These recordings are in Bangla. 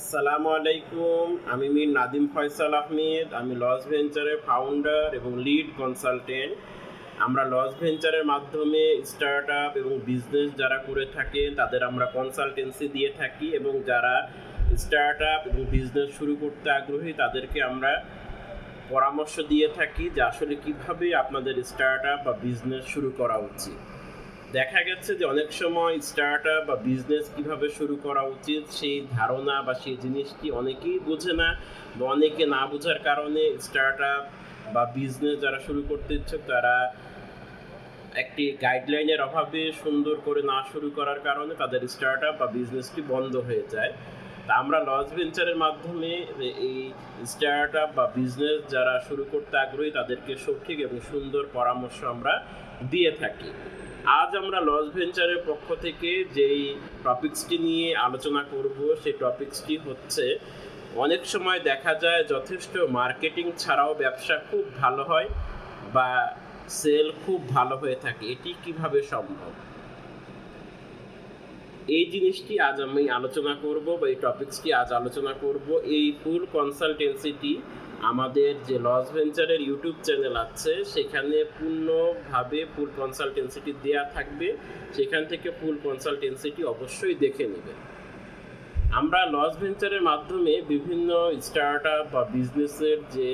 আসসালামু আলাইকুম। আমি মীর নাদিম ফয়সাল আহমেদ। আমি লস ভেঞ্চারের ফাউন্ডার এবং লিড কনসালটেন্ট আমরা লস ভেঞ্চারের মাধ্যমে স্টার্ট আপ এবং বিজনেস যারা করে থাকে তাদের আমরা কনসালটেন্সি দিয়ে থাকি এবং যারা স্টার্ট আপ এবং বিজনেস শুরু করতে আগ্রহী, তাদেরকে আমরা পরামর্শ দিয়ে থাকি যে আসলে কীভাবে আপনাদের স্টার্ট আপ বা বিজনেস শুরু করা উচিত। দেখা গেছে যে অনেক সময় স্টার্ট আপ বা বিজনেস কীভাবে শুরু করা উচিত, সেই ধারণা বা সেই জিনিসটি অনেকেই বোঝে না বা অনেকে না বোঝার কারণে স্টার্ট আপ বা বিজনেস যারা শুরু করতে ইচ্ছুক তারা একটি গাইডলাইনের অভাবে সুন্দর করে না শুরু করার কারণে তাদের স্টার্ট আপ বা বিজনেসটি বন্ধ হয়ে যায়। তা আমরা লস ভেঞ্চারের মাধ্যমে এই স্টার্ট আপ বা বিজনেস যারা শুরু করতে আগ্রহী, তাদেরকে সঠিক এবং সুন্দর পরামর্শ আমরা দিয়ে থাকি। আজ আমরা লস ভেঞ্চারের পক্ষ থেকে যেই টপিকসটি নিয়ে আলোচনা করব, সেই টপিকসটি হচ্ছে অনেক সময় দেখা যায় যথেষ্ট মার্কেটিং ছাড়াও ব্যবসা খুব ভালো হয় বা সেল খুব ভালো হয়ে থাকে। এটি কীভাবে সম্ভব? এই জিনিসটি আজ আমি আলোচনা করব বা এই টপিকসটি আজ আলোচনা করব। এই ফুল কনসালটেন্সিটি আমাদের যে লস ভেঞ্চারের ইউটিউব চ্যানেল আছে, সেখানে পূর্ণভাবে ফুল কনসালটেন্সিটি দেয়া থাকবে। সেখান থেকে ফুল কনসালটেন্সিটি অবশ্যই দেখে নেবেন আমরা লস ভেঞ্চারের মাধ্যমে বিভিন্ন স্টার্ট আপ বা বিজনেসের যে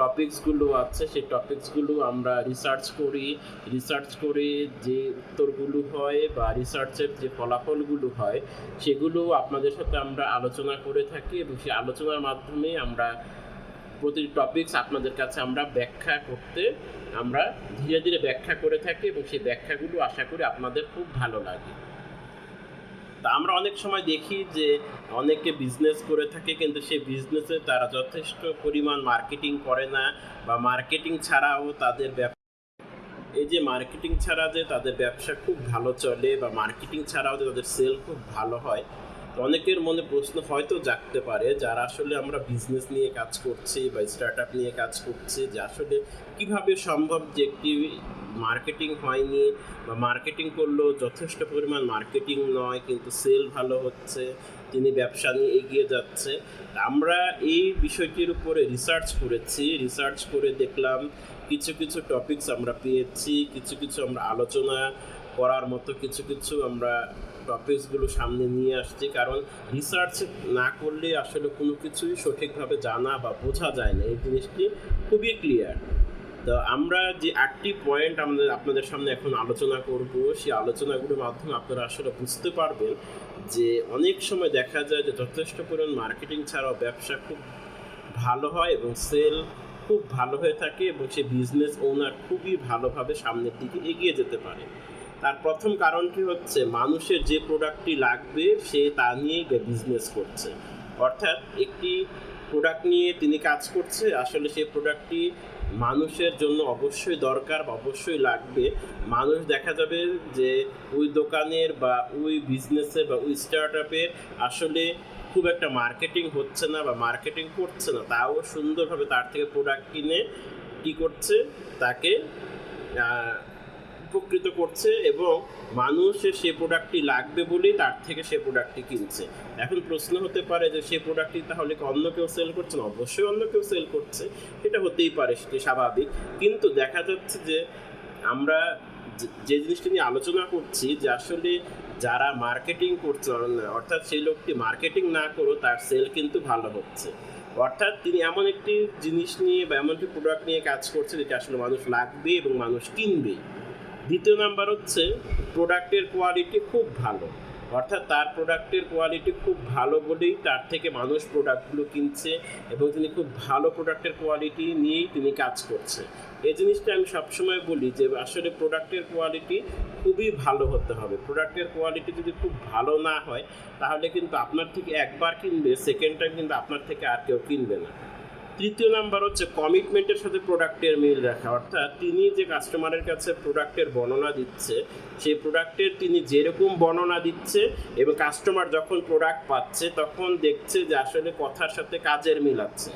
টপিকসগুলো আছে, সেই টপিকসগুলো আমরা রিসার্চ করি। রিসার্চ করে যে উত্তরগুলো হয় বা রিসার্চের যে ফলাফলগুলো হয়, সেগুলো আপনাদের সাথে আমরা আলোচনা করে থাকি এবং সেই আলোচনার মাধ্যমে আমরা প্রতিটি টপিকস আপনাদের কাছে আমরা ব্যাখ্যা করতে, আমরা ধীরে ধীরে ব্যাখ্যা করে থাকি এবং সেই ব্যাখ্যাগুলো আশা করি আপনাদের খুব ভালো লাগে। তা আমরা অনেক সময় দেখি যে অনেকে বিজনেস করে থাকে কিন্তু সেই বিজনেসে তারা যথেষ্ট পরিমাণ মার্কেটিং করে না বা মার্কেটিং ছাড়াও তাদের ব্যবসা এই যে মার্কেটিং ছাড়া যে তাদের ব্যবসা খুব ভালো চলে বা মার্কেটিং ছাড়াও যে তাদের সেল খুব ভালো হয় অনেকের মনে প্রশ্ন হয়তো জাগতে পারে, যারা আসলে আমরা বিজনেস নিয়ে কাজ করছি বা স্টার্ট আপ নিয়ে কাজ করছি, যে আসলে কীভাবে সম্ভব যে একটি মার্কেটিং হয়নি বা মার্কেটিং করলেও যথেষ্ট পরিমাণ মার্কেটিং নয়, কিন্তু সেল ভালো হচ্ছে, তিনি ব্যবসা নিয়ে এগিয়ে যাচ্ছে। আমরা এই বিষয়টির উপরে রিসার্চ করেছি রিসার্চ করে দেখলাম কিছু কিছু টপিকস আমরা পেয়েছি, কিছু কিছু আমরা আলোচনা করার মতো কিছু কিছু আমরা টপিকসগুলো সামনে নিয়ে আসছি, কারণ রিসার্চ না করলে আসলে কোনো কিছুই সঠিকভাবে জানা বা বোঝা যায় না। এই জিনিসটি খুবই ক্লিয়ার তো আমরা যে আটটি পয়েন্ট আমাদের, আপনাদের সামনে এখন আলোচনা করব, সেই আলোচনাগুলোর মাধ্যমে আপনারা আসলে বুঝতে পারবেন যে অনেক সময় দেখা যায় যে যথেষ্ট পরিমাণ মার্কেটিং ছাড়াও ব্যবসা খুব ভালো হয় এবং সেল খুব ভালো হয়ে থাকে এবং সে বিজনেস ওনার খুবই ভালোভাবে সামনের দিকে এগিয়ে যেতে পারে। তার প্রথম কারণটি হচ্ছে মানুষের যে প্রোডাক্টটি লাগবে সে তা নিয়েই বিজনেস করছে। অর্থাৎ একটি প্রোডাক্ট নিয়ে তিনি কাজ করছে, আসলে সেই প্রোডাক্টটি মানুষের জন্য অবশ্যই দরকার বা অবশ্যই লাগবে। মানুষ দেখা যাবে যে ওই দোকানের বা ওই বিজনেসের বা ওই স্টার্ট আসলে খুব একটা মার্কেটিং হচ্ছে না বা মার্কেটিং করছে না, তাও সুন্দরভাবে তার থেকে প্রোডাক্ট কিনে কী করছে, তাকে উপকৃত করছে এবং মানুষের সে প্রোডাক্টটি লাগবে বলেই তার থেকে সে প্রোডাক্টটি কিনছে। এখন প্রশ্ন হতে পারে যে সে প্রোডাক্টটি তাহলে কি অন্য কেউ সেল করছে? না, অবশ্যই অন্য কেউ সেল করছে। এটা হতেই পারে, সেটি স্বাভাবিক। কিন্তু দেখা যাচ্ছে যে আমরা যে- জিনিসটি নিয়ে আলোচনা করছি যে আসলে যারা মার্কেটিং করছে, অর্থাৎ সেই লোকটি মার্কেটিং না করো তার সেল কিন্তু ভালো হচ্ছে। অর্থাৎ তিনি এমন একটি জিনিস নিয়ে বা এমন একটি প্রোডাক্ট নিয়ে কাজ করছে যেটা আসলে মানুষ লাগবে এবং মানুষ কিনবে। দ্বিতীয় নাম্বার হচ্ছে প্রোডাক্টের কোয়ালিটি খুব ভালো। অর্থাৎ তার প্রোডাক্টের কোয়ালিটি খুব ভালো বলেই তার থেকে মানুষ প্রোডাক্টগুলো কিনছে এবং তিনি খুব ভালো প্রোডাক্টের কোয়ালিটি নিয়েই তিনি কাজ করছে। এই জিনিসটা আমি সবসময় বলি যে আসলে প্রোডাক্টের কোয়ালিটি খুবই ভালো হতে হবে। প্রোডাক্টের কোয়ালিটি যদি খুব ভালো না হয়, তাহলে কিন্তু আপনার থেকে একবার কিনবে সেকেন্ড টাইম কিন্তু আপনার থেকে আর কেউ কিনবে না। তৃতীয় নাম্বার হচ্ছে কমিটমেন্টের সাথে প্রোডাক্টের মিল রাখা। অর্থাৎ তিনি যে কাস্টমারের কাছে প্রোডাক্টের বর্ণনা দিচ্ছে, সেই প্রোডাক্টের তিনি যেরকম বর্ণনা দিচ্ছে এবং কাস্টমার যখন প্রোডাক্ট পাচ্ছে, তখন দেখছে যে আসলে কথার সাথে কাজের মিল আছে।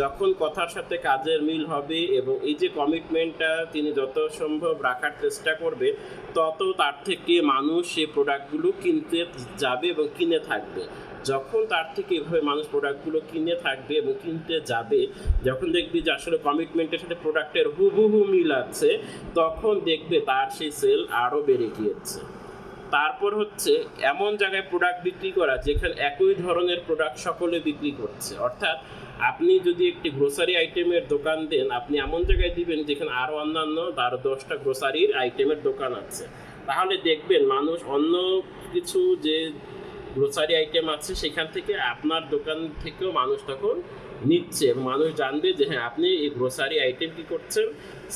যখন কথার সাথে কাজের মিল হবে এবং এই যে কমিটমেন্টটা তিনি যত সম্ভব রাখার চেষ্টা করবে, তত তার থেকে মানুষ সেই প্রোডাক্টগুলো কিনতে যাবে এবং কিনে থাকবে। যখন তার থেকে এভাবে মানুষ প্রোডাক্টগুলো কিনে থাকবে এবং কিনতে যাবে, যখন দেখবি যে আসলে কমিটমেন্টের সাথে প্রোডাক্টের হুবহু মিল আছে, তখন দেখবে তার সেই সেল আরও বেড়ে গিয়েছে। তারপর হচ্ছে এমন জায়গায় প্রোডাক্ট বিক্রি করা যেখানে একই ধরনের প্রোডাক্ট সকলে বিক্রি করছে। অর্থাৎ আপনি যদি একটি গ্রোসারি আইটেমের দোকান দেন, আপনি এমন জায়গায় দিবেন যেখানে আরও অন্যান্য আরও দশটা গ্রোসারির আইটেমের দোকান আছে। তাহলে দেখবেন মানুষ অন্য কিছু যে গ্রোসারি আইটেম আছে, সেখান থেকে আপনার দোকান থেকেও মানুষ তখন নিচ্ছে এবং মানুষ জানবে যে হ্যাঁ আপনি এই গ্রোসারি আইটেম কি করছেন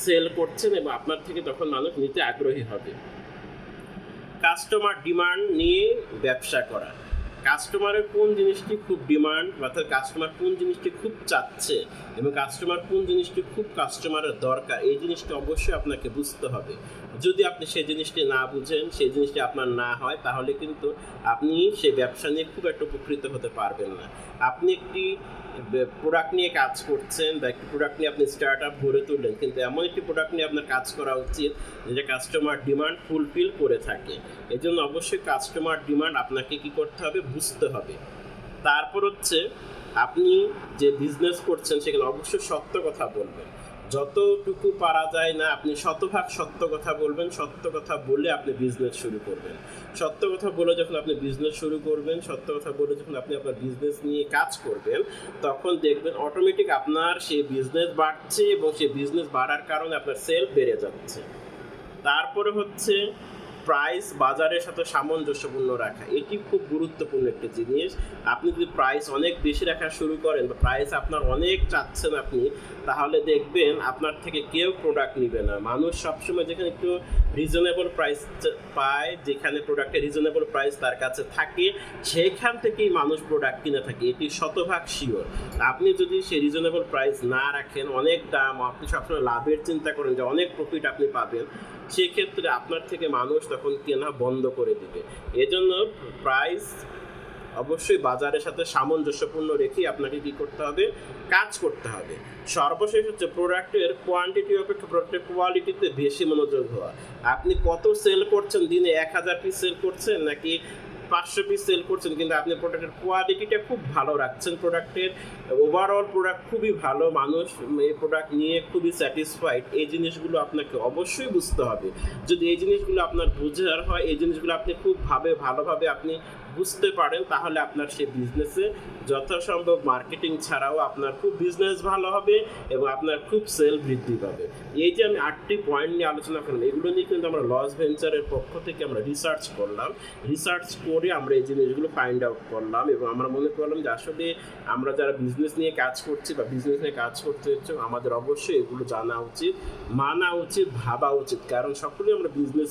সেল করছেন এবং আপনার থেকে তখন মানুষ নিতে আগ্রহী হবে। কাস্টমার ডিমান্ড নিয়ে ব্যবসা করা। কাস্টমারের কোন জিনিসটি খুব ডিমান্ড অর্থাৎ কাস্টমার কোন জিনিসটি খুব চাচ্ছে এবং কাস্টমার কোন জিনিসটি খুব কাস্টমারের দরকার, এই জিনিসটি অবশ্যই আপনাকে বুঝতে হবে। যদি আপনি সেই জিনিসটি না বুঝেন, সেই জিনিসটি আপনার না হয়, তাহলে কিন্তু আপনি সেই ব্যবসা নিয়ে খুব একটা উপকৃত হতে পারবেন না। আপনি একটি প্রোডাক্ট নিয়ে কাজ করছেন বা একটি প্রোডাক্ট নিয়ে আপনি স্টার্ট আপ গড়ে তুললেন, কিন্তু এমন একটি প্রোডাক্ট নিয়ে আপনার কাজ করা উচিত যে কাস্টমার ডিমান্ড ফুলফিল করে থাকে। এই জন্য অবশ্যই কাস্টমার ডিমান্ড আপনাকে কি করতে হবে? বুঝতে হবে। তারপর হচ্ছে আপনি যে বিজনেস করছেন সেখানে অবশ্যই সত্য কথা বলবেন। যতটুকু পারা যায় না, আপনি শতভাগ সত্য কথা বলবেন। সত্য কথা বলে আপনি বিজনেস শুরু করবেন। সত্য কথা বলে যখন আপনি বিজনেস শুরু করবেন, সত্য কথা বলে যখন আপনি আপনার বিজনেস নিয়ে কাজ করবেন, তখন দেখবেন অটোমেটিক আপনার সেই বিজনেস বাড়ছে এবং সেই বিজনেস বাড়ার কারণে আপনার সেল বেড়ে যাচ্ছে। তারপরে হচ্ছে প্রাইস বাজারের সাথে সামঞ্জস্যপূর্ণ রাখা, এটি খুব গুরুত্বপূর্ণ একটি জিনিস। আপনি যদি প্রাইস অনেক বেশি রাখা শুরু করেন বা প্রাইস আপনার অনেক চাচ্ছেন আপনি, তাহলে দেখবেন আপনার থেকে কেউ প্রোডাক্ট নেবে না। মানুষ সবসময় যেখানে একটু রিজনেবল প্রাইস পায়, যেখানে প্রোডাক্টের রিজনেবল প্রাইস তার কাছে থাকে, সেখান থেকেই মানুষ প্রোডাক্ট কিনে থাকে। এটি শতভাগ শিওর আপনি যদি সেই রিজনেবল প্রাইস না রাখেন, অনেক দাম, আপনি সবসময় লাভের চিন্তা করেন যে অনেক প্রফিট আপনি পাবেন, সেক্ষেত্রে আপনার থেকে মানুষ তখন কেনা বন্ধ করে দিবে। এজন্য প্রাইস অবশ্যই বাজারের সাথে সামঞ্জস্যপূর্ণ রেখে আপনাকে কি করতে হবে? কাজ করতে হবে। সর্বশেষ হচ্ছে প্রোডাক্টের কোয়ান্টিটি অপেক্ষা প্রোডাক্টের কোয়ালিটিতে বেশি মনোযোগ হওয়া আপনি কত সেল করছেন? দিনে এক হাজার পিস সেল করছেন? নাকি পাঁচশো পিস সেল করছেন, কিন্তু আপনি প্রোডাক্টের কোয়ালিটিটা খুব ভালো রাখছেন প্রোডাক্টের ওভারঅল প্রোডাক্ট খুবই ভালো, মানুষ এই প্রোডাক্ট নিয়ে খুবই স্যাটিসফাইড এই জিনিসগুলো আপনাকে অবশ্যই বুঝতে হবে। যদি এই জিনিসগুলো আপনার বোঝার হয়, এই জিনিসগুলো আপনি খুব ভাবে, ভালোভাবে আপনি বুঝতে পারেন তাহলে আপনার সেই বিজনেসে যথাসম্ভব মার্কেটিং ছাড়াও আপনার খুব বিজনেস ভালো হবে এবং আপনার খুব সেল বৃদ্ধি পাবে। এই যে আমি আটটি পয়েন্ট নিয়ে আলোচনা করলাম, এগুলো নিয়ে কিন্তু আমরা লস ভেঞ্চারের পক্ষ থেকে আমরা রিসার্চ করলাম। রিসার্চ করে আমরা এই জিনিসগুলো ফাইন্ড আউট করলাম এবং আমরা মনে করলাম যে আসলে আমরা যারা বিজনেস নিয়ে কাজ করছি বা বিজনেস নিয়ে কাজ করতে হচ্ছে, আমাদের অবশ্যই এগুলো জানা উচিত, মানা উচিত, ভাবা উচিত। কারণ সকলেই আমরা বিজনেস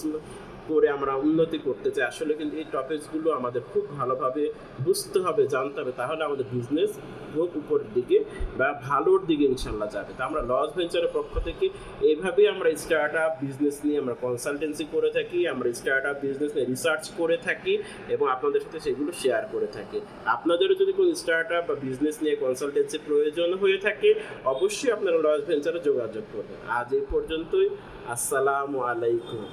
করে আমরা উন্নতি করতে চাই। আসলে কিন্তু এই টপিকসগুলো আমাদের খুব ভালোভাবে বুঝতে হবে, জানতে হবে। তাহলে আমাদের বিজনেস হোক উপরের দিকে বা ভালোর দিকে ইনশাল্লাহ যাবে। তো আমরা লস ভেঞ্চারের পক্ষ থেকে এইভাবেই আমরা স্টার্ট আপ বিজনেস নিয়ে আমরা কনসালটেন্সি করে থাকি, আমরা স্টার্ট আপ বিজনেস নিয়ে রিসার্চ করে থাকি এবং আপনাদের সাথে সেগুলো শেয়ার করে থাকি। আপনাদেরও যদি কোনো স্টার্ট আপ বা বিজনেস নিয়ে কনসালটেন্সি প্রয়োজন হয়ে থাকে, অবশ্যই আপনারা লস ভেঞ্চারে যোগাযোগ করবেন। আজ এই পর্যন্তই। আসসালামু আলাইকুম।